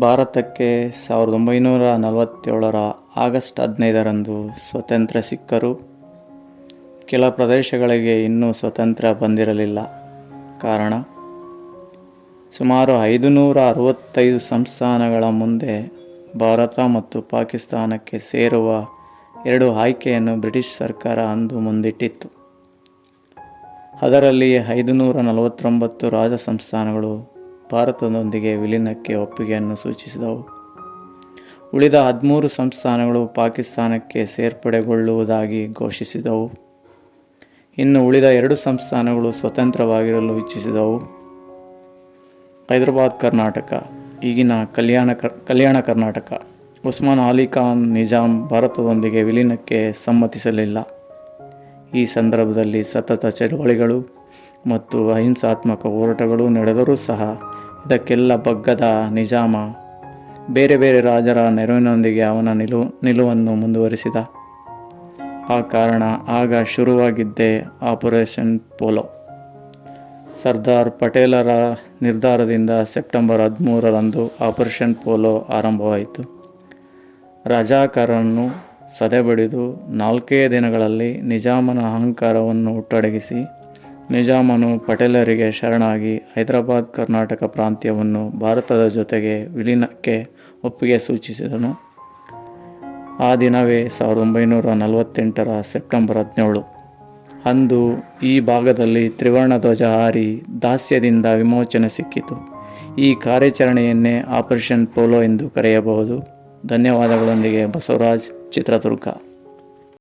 ಭಾರತಕ್ಕೆ ಸಾವಿರದ ಒಂಬೈನೂರ ನಲವತ್ತೇಳರ ಆಗಸ್ಟ್ ಹದಿನೈದರಂದು ಸ್ವತಂತ್ರ ಸಿಕ್ಕರು. ಕೆಲ ಪ್ರದೇಶಗಳಿಗೆ ಇನ್ನೂ ಸ್ವತಂತ್ರ ಬಂದಿರಲಿಲ್ಲ. ಕಾರಣ? ಸುಮಾರು ಐದು ನೂರ ಅರವತ್ತೈದು ಸಂಸ್ಥಾನಗಳ ಮುಂದೆ ಭಾರತ ಮತ್ತು ಪಾಕಿಸ್ತಾನಕ್ಕೆ ಸೇರುವ ಎರಡು ಆಯ್ಕೆಯನ್ನು ಬ್ರಿಟಿಷ್ ಸರ್ಕಾರ ಅಂದು ಮುಂದಿಟ್ಟಿತ್ತು. ಅದರಲ್ಲಿ ಐದು ನೂರ ನಲವತ್ತೊಂಬತ್ತು ರಾಜ ಸಂಸ್ಥಾನಗಳು ಭಾರತದೊಂದಿಗೆ ವಿಲೀನಕ್ಕೆ ಒಪ್ಪಿಗೆಯನ್ನು ಸೂಚಿಸಿದವು. ಉಳಿದ ಹದಿಮೂರು ಸಂಸ್ಥಾನಗಳು ಪಾಕಿಸ್ತಾನಕ್ಕೆ ಸೇರ್ಪಡೆಗೊಳ್ಳುವುದಾಗಿ ಘೋಷಿಸಿದವು. ಇನ್ನು ಉಳಿದ ಎರಡು ಸಂಸ್ಥಾನಗಳು ಸ್ವತಂತ್ರವಾಗಿರಲು ಇಚ್ಛಿಸಿದವು. ಹೈದರಾಬಾದ್, ಕರ್ನಾಟಕ. ಈಗಿನ ಕಲ್ಯಾಣ ಕಲ್ಯಾಣ ಕರ್ನಾಟಕ. ಉಸ್ಮಾನ್ ಅಲಿ ಖಾನ್ ನಿಜಾಮ್ ಭಾರತದೊಂದಿಗೆ ವಿಲೀನಕ್ಕೆ ಸಮ್ಮತಿಸಲಿಲ್ಲ. ಈ ಸಂದರ್ಭದಲ್ಲಿ ಸತತ ಚಳುವಳಿಗಳು ಮತ್ತು ಅಹಿಂಸಾತ್ಮಕ ಹೋರಾಟಗಳು ನಡೆದರೂ ಸಹ ಇದಕ್ಕೆಲ್ಲ ಬಗ್ಗದ ನಿಜಾಮ. ಬೇರೆ ಬೇರೆ ರಾಜರ ನೆರವಿನೊಂದಿಗೆ ಅವನ ನಿಲು, ನಿಲುವನ್ನು ಮುಂದುವರಿಸಿದ. ಆ ಕಾರಣ ಆಗ ಶುರುವಾಗಿದ್ದೇ ಆಪರೇಷನ್ ಪೋಲೋ. ಸರ್ದಾರ್ ಪಟೇಲರ ನಿರ್ಧಾರದಿಂದ ಸೆಪ್ಟೆಂಬರ್ ಹದಿಮೂರರಂದು ಆಪರೇಷನ್ ಪೋಲೋ ಆರಂಭವಾಯಿತು. ರಜಾಕರನ್ನು ಸದೆಬಡಿದು ನಾಲ್ಕೇ ದಿನಗಳಲ್ಲಿ ನಿಜಾಮನ ಅಹಂಕಾರವನ್ನು ಹುಟ್ಟಡಗಿಸಿ ನಿಜಾಮನು ಪಟೇಲರಿಗೆ ಶರಣಾಗಿ ಹೈದರಾಬಾದ್ ಕರ್ನಾಟಕ ಪ್ರಾಂತ್ಯವನ್ನು ಭಾರತದ ಜೊತೆಗೆ ವಿಲೀನಕ್ಕೆ ಒಪ್ಪಿಗೆ ಸೂಚಿಸಿದನು. ಆ ದಿನವೇ ಸಾವಿರದ ಒಂಬೈನೂರ ನಲವತ್ತೆಂಟರ ಸೆಪ್ಟೆಂಬರ್ ಹದಿನೇಳು. ಅಂದು ಈ ಭಾಗದಲ್ಲಿ ತ್ರಿವರ್ಣ ಧ್ವಜ ಹಾರಿ ದಾಸ್ಯದಿಂದ ವಿಮೋಚನೆ ಸಿಕ್ಕಿತು. ಈ ಕಾರ್ಯಾಚರಣೆಯನ್ನೇ ಆಪರೇಷನ್ ಪೋಲೋ ಎಂದು ಕರೆಯಬಹುದು. ಧನ್ಯವಾದಗಳೊಂದಿಗೆ ಬಸವರಾಜ್ ಚಿತ್ರದುರ್ಗ.